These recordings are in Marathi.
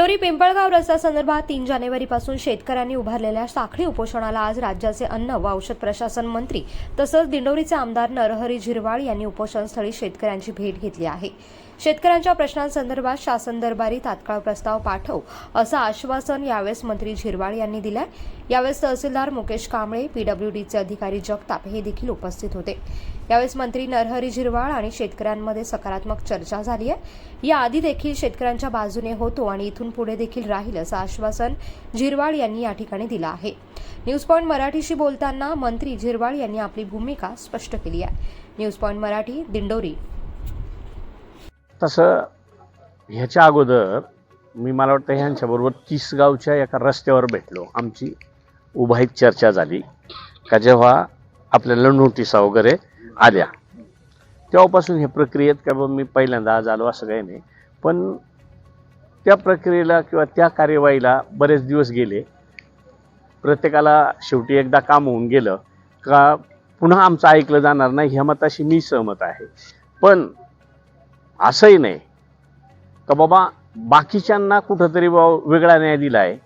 दिंडोरी पिंपळगाव रस्त्या संदर्भात तीन जानेवारीपासून शेतकऱ्यांनी उभारलेल्या साखळी उपोषणाला आज राज्याचे अन्न व औषध प्रशासन मंत्री तसंच दिंडोरीचे आमदार नरहरी झिरवाळ यांनी उपोषणस्थळी शेतकऱ्यांची भेट घेतली आहे. शेतकऱ्यांच्या प्रश्नांसंदर्भात शासन दरबारी तात्काळ प्रस्ताव पाठव असं आश्वासन यावेळेस मंत्री झिरवाळ यांनी दिलं यावेळेस तहसीलदार मुकेश कांबळे पीडब्ल्यूडीचे अधिकारी जगताप हे देखील उपस्थित होते. यावेळेस मंत्री नरहरी झिरवाळ आणि शेतकऱ्यांमध्ये सकारात्मक चर्चा झाली आहे. याआधी देखील शेतकऱ्यांच्या बाजूने होतो आणि इथून पुढे देखील राहील असं आश्वासन झिरवाळ यांनी या ठिकाणी दिलं आहे. न्यूज पॉईंट मराठीशी बोलताना मंत्री झिरवाळ यांनी आपली भूमिका स्पष्ट केली आहे. News point Marathi Dindori. तसं ह्याच्या अगोदर मी मला वाटतं ह्यांच्याबरोबर तिसगावच्या एका रस्त्यावर भेटलो. आमची उभाईत चर्चा झाली का जेव्हा आपल्याला नोटिसा वगैरे आल्या. तेव्हापासून हे प्रक्रियेत का बाबा मी पहिल्यांदा आज आलो असं काही नाही. पण त्या प्रक्रियेला किंवा त्या कार्यवाहीला बरेच दिवस गेले. प्रत्येकाला शेवटी एकदा काम होऊन गेलं का पुन्हा आमचं ऐकलं जाणार नाही ह्या मताशी मी सहमत आहे. पण असंही नाही. का बाबा बाकीच्यांना कुठंतरी बा वेगळा न्याय दिला आहे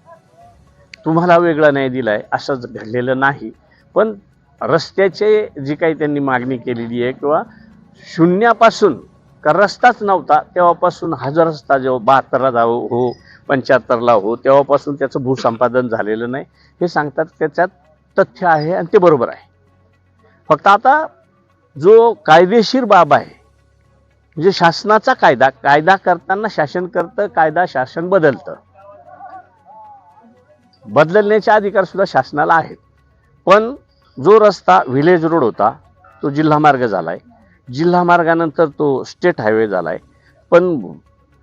तुम्हाला वेगळा न्याय दिला आहे असंच घडलेलं नाही. पण रस्त्याचे जी काही त्यांनी मागणी केलेली आहे किंवा शून्यापासून का रस्ताच नव्हता तेव्हापासून हजार रस्ता जेव्हा बहात्तरला जाऊ हो पंच्याहत्तरला हो तेव्हापासून त्याचं भूसंपादन झालेलं नाही. हे सांगतात त्याच्यात तथ्य आहे आणि ते बरोबर आहे. फक्त आता जो कायदेशीर बाब आहे म्हणजे शासनाचा कायदा कायदा करताना शासन करतं कायदा शासन बदलतं. बदलण्याचे अधिकार सुद्धा शासनाला आहेत. पण जो रस्ता व्हिलेज रोड होता तो जिल्हा मार्ग झालाय. जिल्हा मार्गानंतर तो स्टेट हायवे झालाय. पण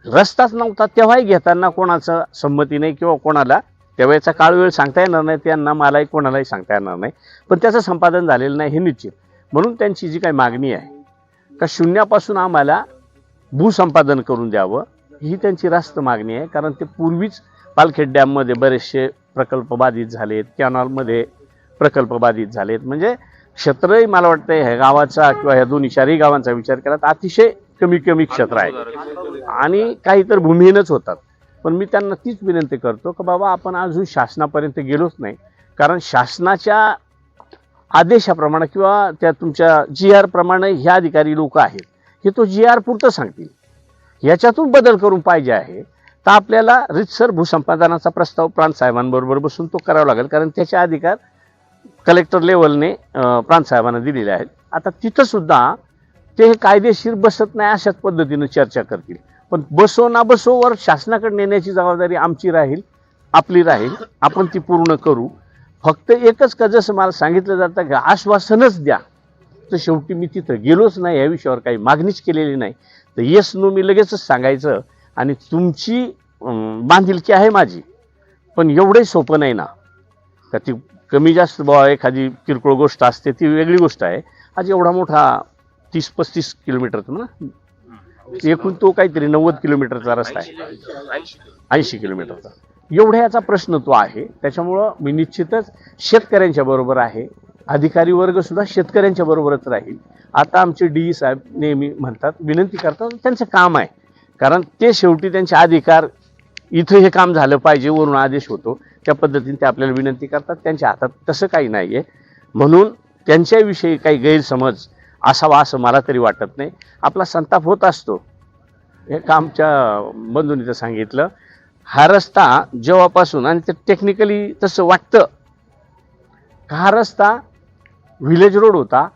रस्ताच नव्हता तेव्हाही घेताना कोणाचं संमती नाही किंवा कोणाला त्यावेळेचा काळ वेळ सांगता येणार नाही त्यांना मलाही कोणालाही सांगता येणार नाही. पण त्याचं संपादन झालेलं नाही हे निश्चित. म्हणून त्यांची जी काही मागणी आहे का शून्यापासून आम्हाला भूसंपादन करून द्यावं ही त्यांची रास्त मागणी आहे. कारण ते पूर्वीच पालखेड डॅममध्ये बरेचसे प्रकल्प बाधित झालेत कॅनॉलमध्ये प्रकल्प बाधित झालेत. म्हणजे क्षेत्रही मला वाटतं ह्या गावाचा किंवा ह्या दोन्ही चारही गावांचा विचार केला तर अतिशय कमी कमी क्षेत्र आहे. आणि काही तर भूमिहीनच होतात. पण मी त्यांना तीच विनंती करतो की बाबा आपण अजून शासनापर्यंत गेलोच नाही. कारण शासनाच्या आदेशाप्रमाणे किंवा त्या तुमच्या जी आर प्रमाणे ह्या अधिकारी लोक आहेत हे तो जी आर पुरतं सांगतील. याच्यातून बदल करून पाहिजे आहे. तर आपल्याला रितसर भूसंपादनाचा प्रस्ताव प्रांतसाहेबांबरोबर बसून तो करावा लागेल कारण त्याचे अधिकार कलेक्टर लेवलने प्रांतसाहेबांना दिलेले आहेत. आता तिथंसुद्धा ते हे कायदेशीर बसत नाही अशाच पद्धतीनं चर्चा करतील. पण बसो ना बसोवर शासनाकडे नेण्याची जबाबदारी आमची राहील आपली राहील. आपण ती पूर्ण करू. फक्त एकच का जसं मला सांगितलं जातं की आश्वासनच द्या तर शेवटी मी तिथं गेलोच नाही या विषयावर काही मागणीच केलेली नाही. तर येस नो मी लगेचच सांगायचं आणि तुमची बांधिलकी आहे माझी पण एवढंही सोपं नाही ना. का ती कमी जास्त बुवा एखादी किरकोळ गोष्ट असते ती वेगळी गोष्ट आहे. आज एवढा मोठा तीस पस्तीस किलोमीटरचा ना एकूण तो काहीतरी नव्वद किलोमीटरचा रस्ता आहे. ऐंशी किलोमीटरचा. एवढ्या याचा प्रश्न तो आहे. त्याच्यामुळं मी निश्चितच शेतकऱ्यांच्या बरोबर आहे. अधिकारी वर्गसुद्धा शेतकऱ्यांच्या बरोबरच राहील. आता आमचे डी ई साहेब नेहमी म्हणतात विनंती करतात त्यांचं काम आहे. कारण ते शेवटी त्यांचे अधिकार इथं हे काम झालं पाहिजे वरून आदेश होतो. त्या पद्धतीने ते आपल्याला विनंती करतात. त्यांच्या हातात तसं काही नाही आहे म्हणून त्यांच्याविषयी काही गैरसमज असावा असं मला तरी वाटत नाही. आपला संताप होत असतो. हे आमच्या बंधूंनी तर सांगितलं. हा रस्ता जेव्हापासून आणि ते टेक्निकली तसं वाटतं का हा रस्ता व्हिलेज रोड होता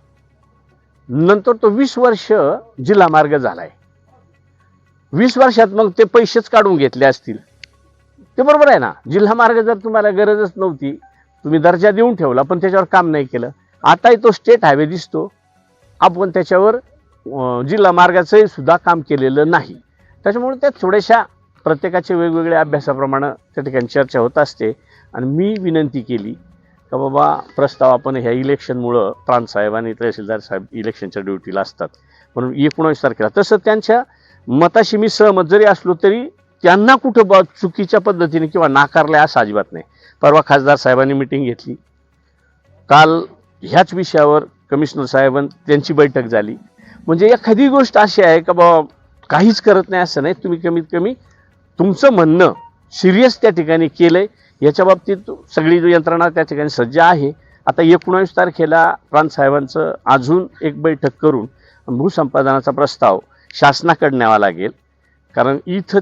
नंतर तो वीस वर्ष जिल्हा मार्ग झालाय. वीस वर्षात मग ते पैसेच काढून घेतले असतील. ते बरोबर आहे ना? जिल्हा मार्ग जर तुम्हाला गरजच नव्हती तुम्ही दर्जा देऊन ठेवला पण त्याच्यावर काम नाही केलं. आताही तो स्टेट हायवे दिसतो. आपण त्याच्यावर जिल्हा मार्गाचंही सुद्धा काम केलेलं नाही. त्याच्यामुळे त्या थोड्याशा प्रत्येकाच्या वेगवेगळ्या अभ्यासाप्रमाणे त्या ठिकाणी चर्चा होत असते. आणि मी विनंती केली का बाबा प्रस्ताव आपण ह्या इलेक्शनमुळं प्रांत साहेब आणि तहसीलदार साहेब इलेक्शनच्या ड्युटीला असतात. म्हणून एकोणावीस तारखेला. तसं त्यांच्या मताशी मी सहमत. जरी असलो तरी त्यांना कुठं बा चुकीच्या पद्धतीने किंवा नाकारलंय असं अजिबात नाही. परवा खासदार साहेबांनी मिटिंग घेतली. काल ह्याच विषयावर कमिशनर साहेबां त्यांची बैठक झाली. म्हणजे एखादी गोष्ट अशी आहे का बाबा काहीच करत नाही असं नाही. तुम्ही कमीत कमी तुमचं म्हणणं सिरियस त्या ठिकाणी केलं आहे याच्या बाबतीत सगळी जो यंत्रणा त्या ठिकाणी सज्ज आहे. आता एकोणावीस तारखेला प्रांतसाहेबांचं अजून एक बैठक करून भूसंपादनाचा प्रस्ताव शासनाकडे न्यावा लागेल. कारण इथं त्या